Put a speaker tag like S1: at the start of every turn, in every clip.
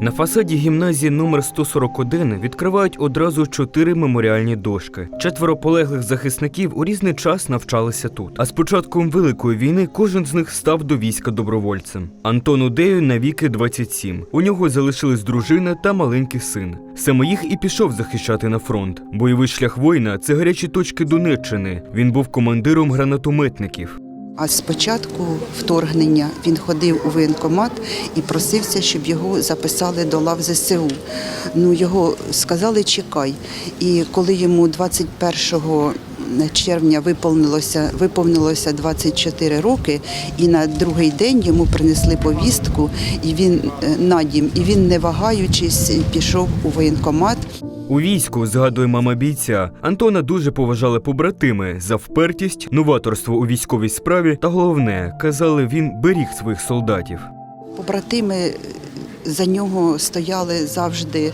S1: На фасаді гімназії номер 141 відкривають одразу чотири меморіальні дошки. Четверо полеглих захисників у різний час навчалися тут. А з початком Великої війни кожен з них став до війська добровольцем. Антону Дею навіки 27. У нього залишились дружина та маленький син. Саме їх і пішов захищати на фронт. Бойовий шлях воїна це гарячі точки Донеччини. Він був командиром гранатометників.
S2: А спочатку вторгнення він ходив у воєнкомат і просився, щоб його записали до лав ЗСУ. Ну його сказали чекай. І коли йому 21 червня виповнилося, виповнилося 24 роки, і на другий день йому принесли повістку, і він е, на дім, і він, не вагаючись, пішов у воєнкомат.
S1: У війську, згадує мама бійця, Антона дуже поважали побратими за впертість, новаторство у військовій справі та головне, казали, він беріг своїх солдатів.
S2: Побратими за нього стояли завжди.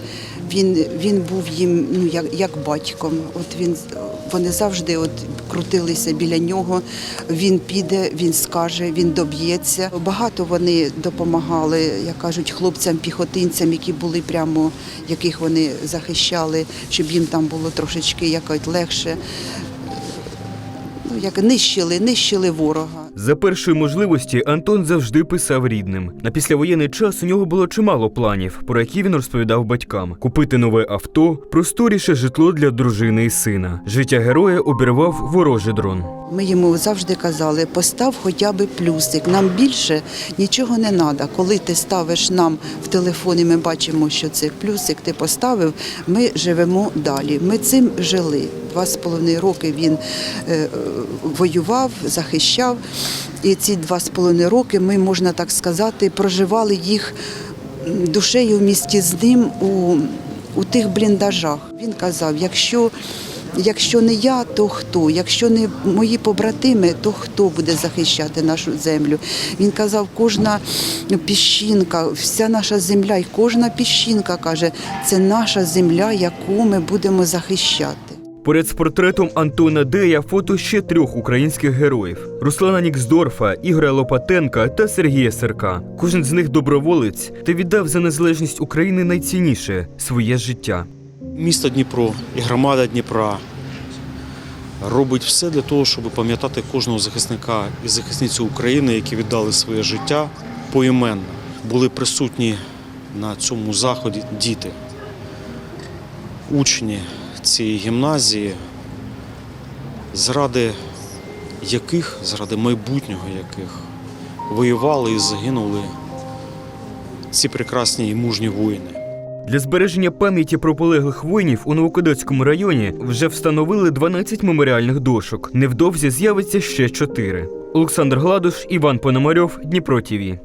S2: Він, він був їм ну, як, як батьком. От він, вони завжди от крутилися біля нього. Він піде, він скаже, він доб'ється. Багато вони допомагали, як кажуть, хлопцям-піхотинцям, які були прямо, яких вони захищали, щоб їм там було трошечки якось легше. Ну, як нищили, нищили ворога.
S1: За першої можливості Антон завжди писав рідним. На післявоєнний час у нього було чимало планів, про які він розповідав батькам: купити нове авто, просторіше житло для дружини і сина. Життя героя обірвав ворожий дрон.
S2: Ми йому завжди казали, постав хоча б плюсик. Нам більше нічого не треба. Коли ти ставиш нам в телефоні, ми бачимо, що це плюсик ти поставив. Ми живемо далі. Ми цим жили. Два з половиною роки він е, воював, захищав. І ці два з половиною роки ми, можна так сказати, проживали їх душею в місті з ним у, у тих бліндажах. Він казав, якщо Якщо не я, то хто? Якщо не мої побратими, то хто буде захищати нашу землю? Він казав, кожна піщинка, вся наша земля, і кожна піщинка каже, це наша земля, яку ми будемо захищати.
S1: Поряд з портретом Антона Дея фото ще трьох українських героїв: Руслана Ніксдорфа, Ігоря Лопатенка та Сергія Серка. Кожен з них доброволець та віддав за незалежність України найцінніше своє життя.
S3: Місто Дніпро і громада Дніпра робить все для того, щоб пам'ятати кожного захисника і захисницю України, які віддали своє життя поіменно. Були присутні на цьому заході діти, учні цієї гімназії, заради яких, заради майбутнього яких воювали і загинули ці прекрасні і мужні воїни.
S1: Для збереження пам'яті про полеглих воїнів у Новокодецькому районі вже встановили 12 меморіальних дошок. Невдовзі з'явиться ще 4. Олександр Гладуш, Іван Пономарьов, Дніпро ТІВІ.